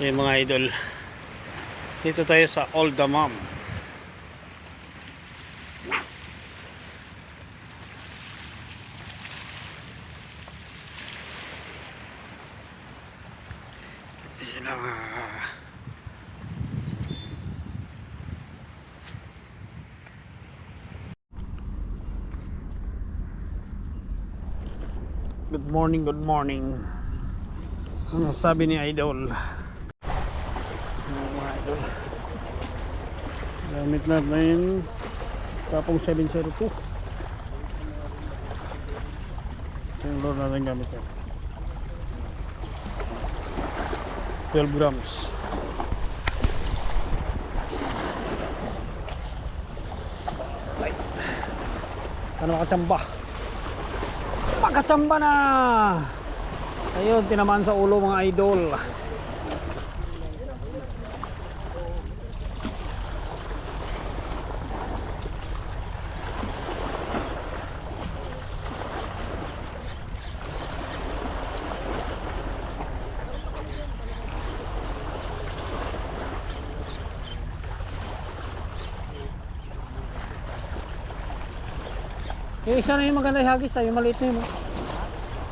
Yung mga idol. Dito tayo sa Old Damam. Sila mga Good morning, good morning. Ano sabi ni Idol? Ano mga Idol? Gamit natin tapong 702. Ito yung lure natin gamit yan. 12 grams. Sana makachamba. Makachamba na! Ayun, tinamaan sa ulo mga idol. Yung isa na yung maganda yung hagis ah, yung maliit na yun. oh.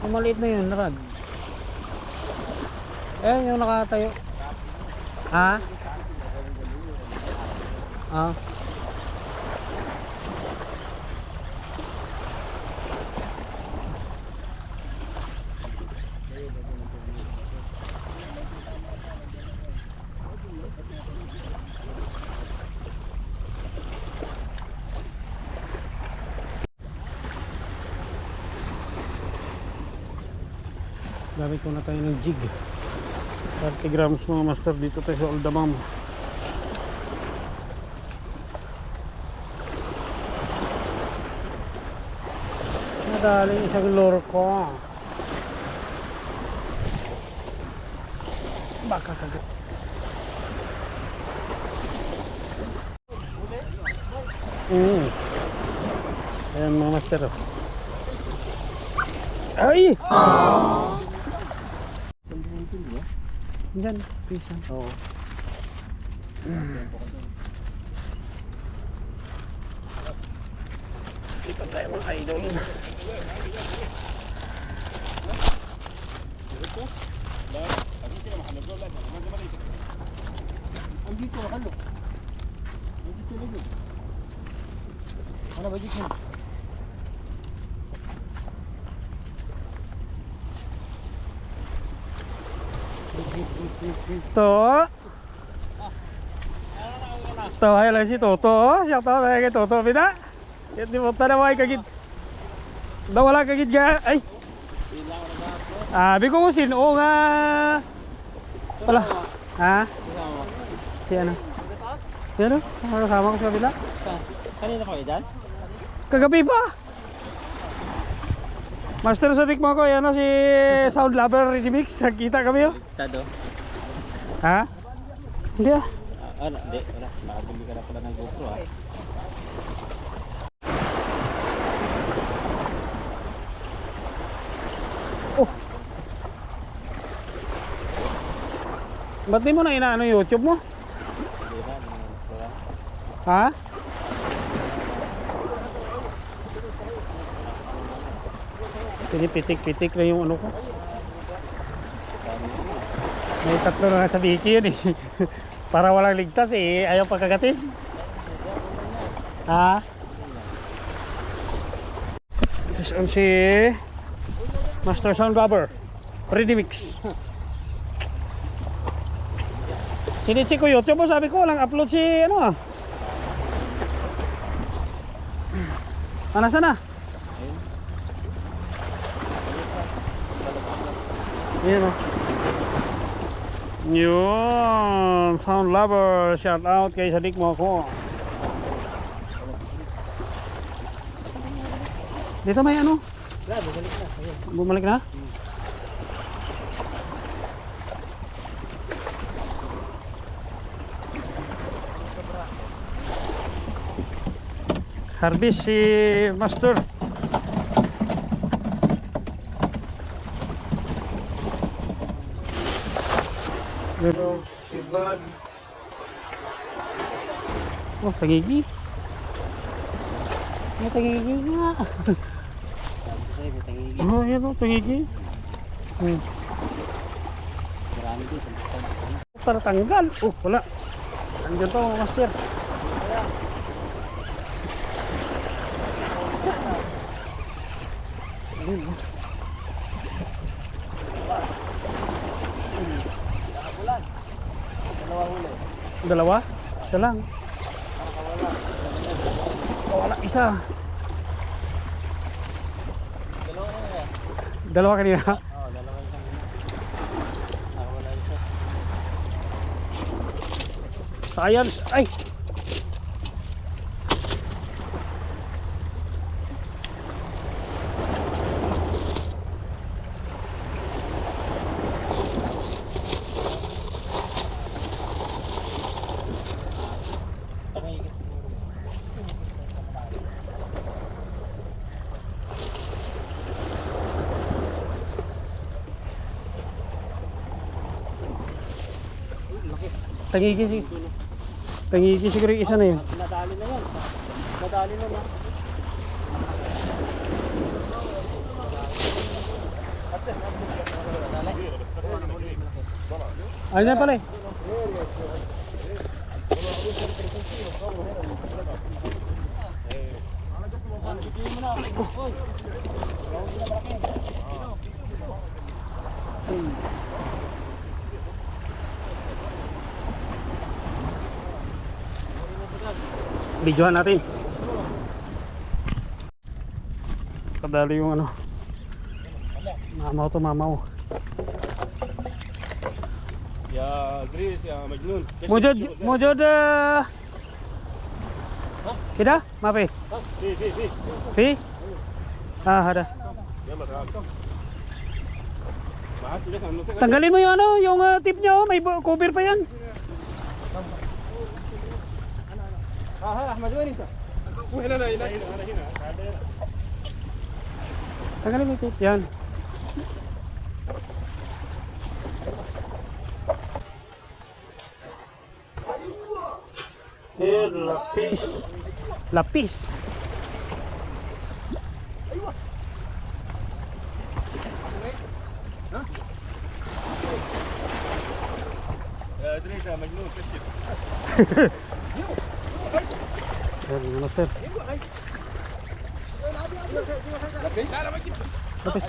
Yung maliit na yun, nakad. Ayan yung nakatayo. Ha? Ah. Gamit ko na tayo ng jig. 30 grams mga master dito tayo sa Oldamam. Nadali isang lure ko. Baka kagat. Mm. Ayan mga master. Ay! Diyan, pisa. Oo. Dito tayo mga idol. Andito, halo. Andito lagi. Ano ba dito? To. To hay là si Toto, siya to ay kay Toto bina. Yan di mo tanaw ay kagid. Daw wala kagid ga ay. Ah, bi ko sin o nga. Wala. Ha? Si ano? Si ano? Kasama ko sa kabila? Kanina ko idan? Kagabi pa. Master Sonic mo ko, yan o si Sound Lover Remix. Kita kami oh. Tado. Ha? Hindi ah. Ah, ano, hindi, wala. Makabili ka na pala ng GoPro ah. Ba't di mo na inaano yung YouTube mo? Ha? Pinipitik-pitik na yung ano ko. May tatlo na nga sa Vicky yun eh. Para walang ligtas eh. Ayaw pagkagatin. Ha? This on si Master Sound Rubber. Ready mix. Sinicheck ko YouTube mo, sabi ko walang upload si ano ah. Ah, nasa na? Ayan o. Yun, sound lover, shout out kay Sadik mo ako. Dito may ano? Wala, bumalik na. Ayun. Bumalik na? Si Master. Pero si Bad. Oh, tangigi. May tangigi nga. Oh, yan oh, tangigi. Hmm. Ano? Para tanggal. Oh, wala. Andiyan to, master. Ayun, oh. Dalawa huli. Dalawa? Isa lang. Oh, wala, isa. Dalawa na yan. Dalawa kanina. Oo, dalawa yung kanina. Nakawala isa. Science. Ay! Tangigi. Tangigi siguro yung isa na yun. Nadali na yan. Nadali na na. Ayun na pala eh. Bijuan natin. Kadali yung ano. Mamaw to mamaw. Ya Gris, ya Majnun. Mujud, mujud. Kita? Maaf ya. Fi, fi, fi. Fi? Ah, ada. Tanggalin mo yung ano, yung uh, tip nyo, may cover pa yan. ها ها احمد وين انت؟ وين انا هنا هنا انا هنا تعال هنا tanggalin mo yung tip yan Eh, lapis lapis يا ادريس يا مجنون كشف yan, yung master. Lapis.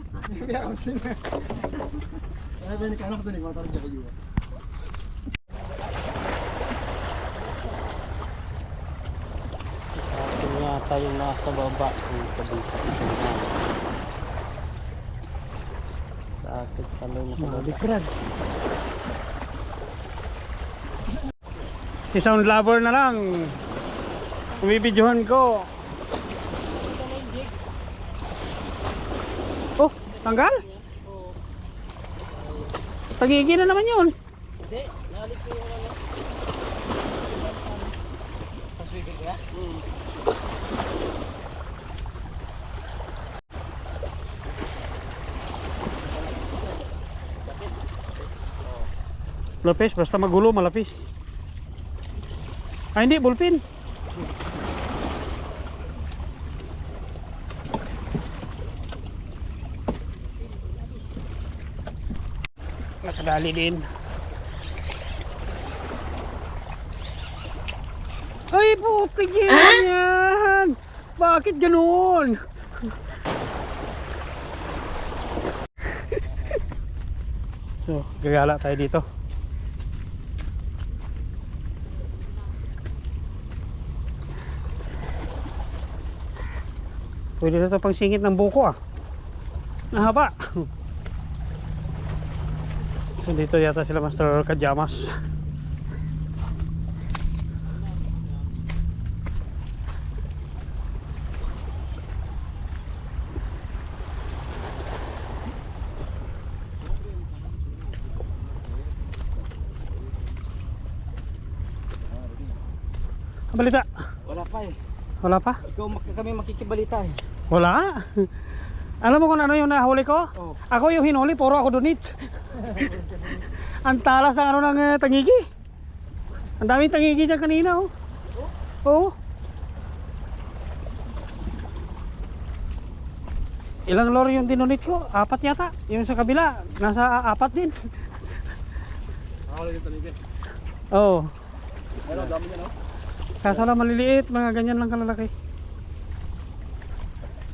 Kaya ako sila. Kaya din, anak din, matarang niya kayo. Atin yata yung nasa baba yung kabisa ito na. Bakit taloy na? Si sound lover na lang. Umibidyohan ko. Tanggal? Tagigi na naman yun. Hindi, naalis ko yung ano. Sa kaya? Hmm. Lapis, basta magulo, malapis. Ah, hindi, bulpin. Nakadali din. Ay, putik yan! Bakit ganoon? so, gagala tayo dito. Pwede na ito pang singit ng buko ah. Nahaba. So dito yata sila Master Kajamas. Balita? Wala pa eh. Wala pa? Ikaw kami makikibalita eh. Wala. Alam mo kung ano yung nahuli ko? Oh. Ako yung hinuli, puro ako donate. Ang talas ng ano ng eh, tangigi. Ang daming tangigi dyan kanina oh. Oo. Ilang lorry yung dinonate ko? Apat yata. Yung sa kabila, nasa ah, apat din. Lang yung taligay. Oo. Ano, dami niya no? Kaso lang maliliit, mga ganyan lang kalalaki.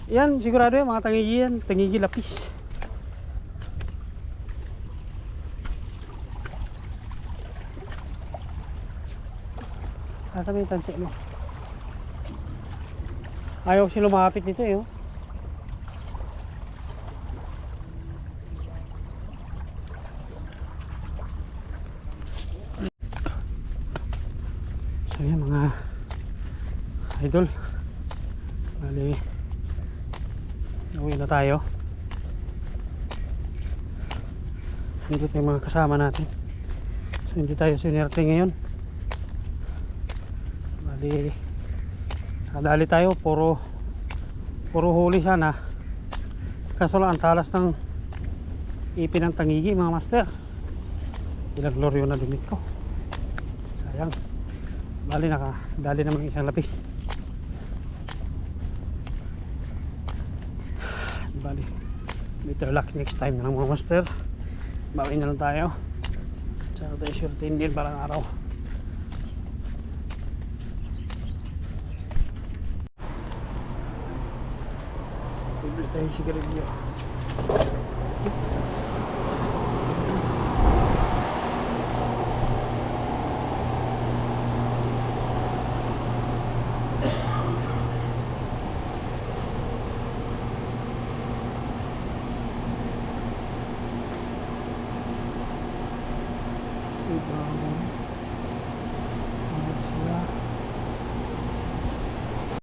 Yan, sigurado yan, mga tangigi yan. Tangigi lapis. Kasa yung tansi mo. Ayaw kasi lumapit nito eh. oh. So yan mga idol. Bali, uwi na tayo. Dito yung mga kasama natin. So hindi tayo sinerte ngayon. Bali, nadali tayo. Puro, puro huli sana. Kaso lang ang talas ng ipin ng tangigi mga master. Ilang loryo na dumit ko. Sayang. Bali naka, dali naman isang lapis. Bali, better luck next time na lang mga master. Bawi na lang tayo. Tsaka tayo surtin din parang araw. Bibili tayo sigarilyo.